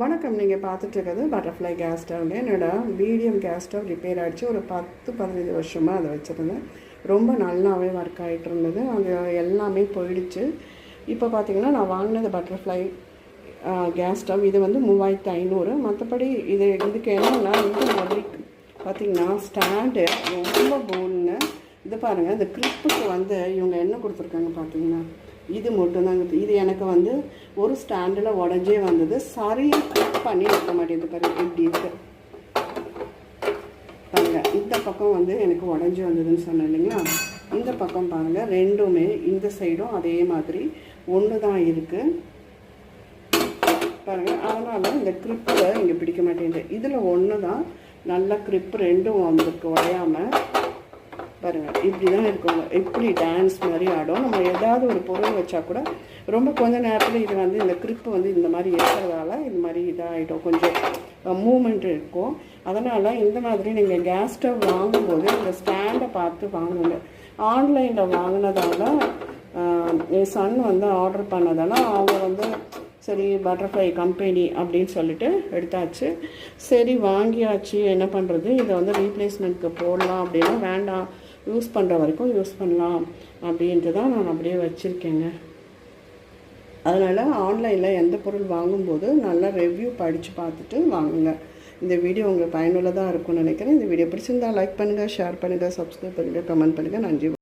வணக்கம். நீங்கள் பார்த்துட்ருக்கிறது பட்டர்ஃப்ளை கேஸ் ஸ்டவ்ங்க என்னோட மீடியம் கேஸ் ஸ்டவ் ரிப்பேர் ஆகிடுச்சு ஒரு பத்து பதினஞ்சு வருஷமாக அதை வச்சுருந்தேன். ரொம்ப நல்லாவே ஒர்க் ஆகிட்டு இருந்தது. அது எல்லாமே போயிடுச்சு. இப்போ பார்த்தீங்கன்னா நான் வாங்கினது பட்டர்ஃப்ளை கேஸ் ஸ்டவ் இது வந்து மூவாயிரத்து ஐநூறு. மற்றபடி இது இதுக்கு என்னன்னா இந்த மாதிரி பார்த்தீங்கன்னா ஸ்டாண்டு ரொம்ப போன்னு இது பாருங்கள் இந்த கிளிப்புக்கு வந்து இவங்க என்ன கொடுத்துருக்காங்க பார்த்தீங்கன்னா இது மட்டும்தாங்க. இது எனக்கு வந்து ஒரு ஸ்டாண்டில் உடஞ்சே வந்தது. சரியாக கிளிப் பண்ணி வைக்க மாட்டேங்குது பாருங்க இப்படி இருக்கு. பாருங்க இந்த பக்கம் வந்து எனக்கு உடஞ்சி வந்ததுன்னு சொன்னேன் இல்லைங்களா? இந்த பக்கம் பாருங்க ரெண்டுமே இந்த சைடும் அதே மாதிரி ஒன்று தான் இருக்குது பாருங்க அதனால இந்த கிரிப்பில் இங்கே பிடிக்க மாட்டேங்குது. இதில் ஒன்று தான் நல்ல கிரிப் ரெண்டும் வந்துருக்கு உடையாமல் பாருங்கள் இப்படி தான் இருக்குங்க இப்படி டான்ஸ் மாதிரி ஆடும். நம்ம ஏதாவது ஒரு பொருள் வச்சா கூட ரொம்ப கொஞ்ச நேரத்தில் இது வந்து இந்த கிரிப்பு வந்து இந்த மாதிரி இருக்கிறதால இந்த மாதிரி இதாகிடும் கொஞ்சம் மூமெண்ட் இருக்கும். அதனால் இந்த மாதிரி நீங்கள் கேஸ் ஸ்டவ் வாங்கும்போது இந்த ஸ்டாண்டை பார்த்து வாங்குங்க. ஆன்லைனில் வாங்கினதால என் சன் வந்து ஆர்டர் பண்ணதால் அவங்க வந்து சரி பட்டர்ஃப்ளை கம்பெனி அப்படின்னு சொல்லிட்டு எடுத்தாச்சு. சரி வாங்கியாச்சு. என்ன பண்ணுறது இதை வந்து ரீப்ளேஸ்மெண்ட்க்கு போடலாம் அப்படின்னா வேண்டாம். யூஸ் பண்ணுற வரைக்கும் யூஸ் பண்ணலாம் அப்படின்ட்டு தான் நான் அப்படியே வச்சுருக்கேங்க. அதனால் ஆன்லைனில் எந்த பொருள் வாங்கும்போது நல்லா ரிவ்யூ படித்து பார்த்துட்டு வாங்குங்க. இந்த வீடியோ உங்களுக்கு பயனுள்ளதாக இருக்கும்னு நினைக்கிறேன். இந்த வீடியோ பிடிச்சிருந்தால் லைக் பண்ணுங்கள் ஷேர் பண்ணுங்கள் சப்ஸ்கிரைப் பண்ணுங்கள் கமெண்ட் பண்ணுங்கள் நன்றி.